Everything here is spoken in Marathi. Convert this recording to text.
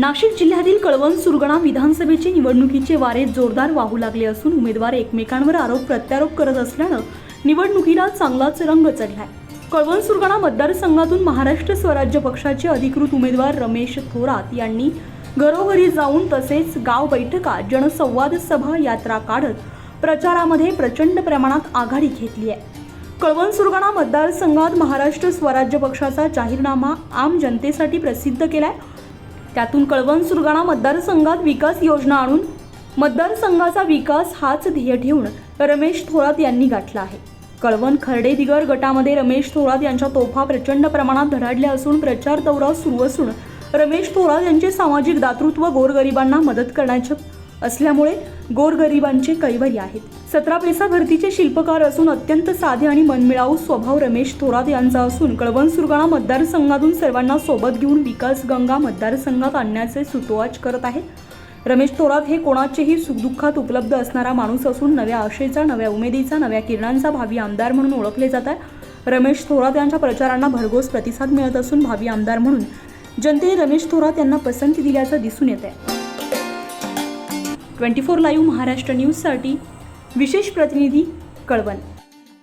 नाशिक जिल्ह्यातील कळवण सुरगणा विधानसभेचे निवडणुकीचे वारे जोरदार वाहू लागले असून उमेदवार एकमेकांवर आरोप प्रत्यारोप करत असल्यानं निवडणुकीला चांगलाच रंग चढलाय. कळवण सुरगणा मतदारसंघातून महाराष्ट्र स्वराज्य पक्षाचे अधिकृत उमेदवार रमेश थोरात यांनी घरोघरी जाऊन तसेच गाव बैठका जनसंवाद सभा यात्रा काढत प्रचारामध्ये प्रचंड प्रमाणात आघाडी घेतली आहे. कळवण सुरगणा मतदारसंघात महाराष्ट्र स्वराज्य पक्षाचा जाहीरनामा आम जनतेसाठी प्रसिद्ध केलाय. त्यातून कळवण सुरगाणा मतदारसंघात विकास योजना आणून मतदारसंघाचा विकास हाच ध्येय ठेवून रमेश थोरात यांनी गाठला आहे. कळवण खर्डे दिगर गटामध्ये रमेश थोरात यांच्या तोफा प्रचंड प्रमाणात धडाडल्या असून प्रचार दौरा सुरू असून रमेश थोरात यांचे सामाजिक दातृत्व गोरगरिबांना मदत करण्याचे असल्यामुळे गोरगरिबांचे कैवरी आहेत. सतरा पैसा भरतीचे शिल्पकार असून अत्यंत साधे आणि मनमिळाऊ स्वभाव रमेश थोरात यांचा असून कळवण सुरगाणा मतदारसंघातून सर्वांना सोबत घेऊन विकास गंगा मतदारसंघात आणण्याचे सुतोवाच करत आहेत रमेश थोरात हे कोणाचेही सुखदुःखात उपलब्ध असणारा माणूस असून नव्या आशेचा नव्या उमेदीचा नव्या किरणांचा भावी आमदार म्हणून ओळखले जात आहे. रमेश थोरात यांच्या प्रचारांना भरघोस प्रतिसाद मिळत असून भावी आमदार म्हणून जनतेने रमेश थोरात यांना पसंती दिल्याचं दिसून येत आहे. ट्वेंटी फोर लाईव्ह महाराष्ट्र न्यूजसाठी विशेष प्रतिनिधी कळवण.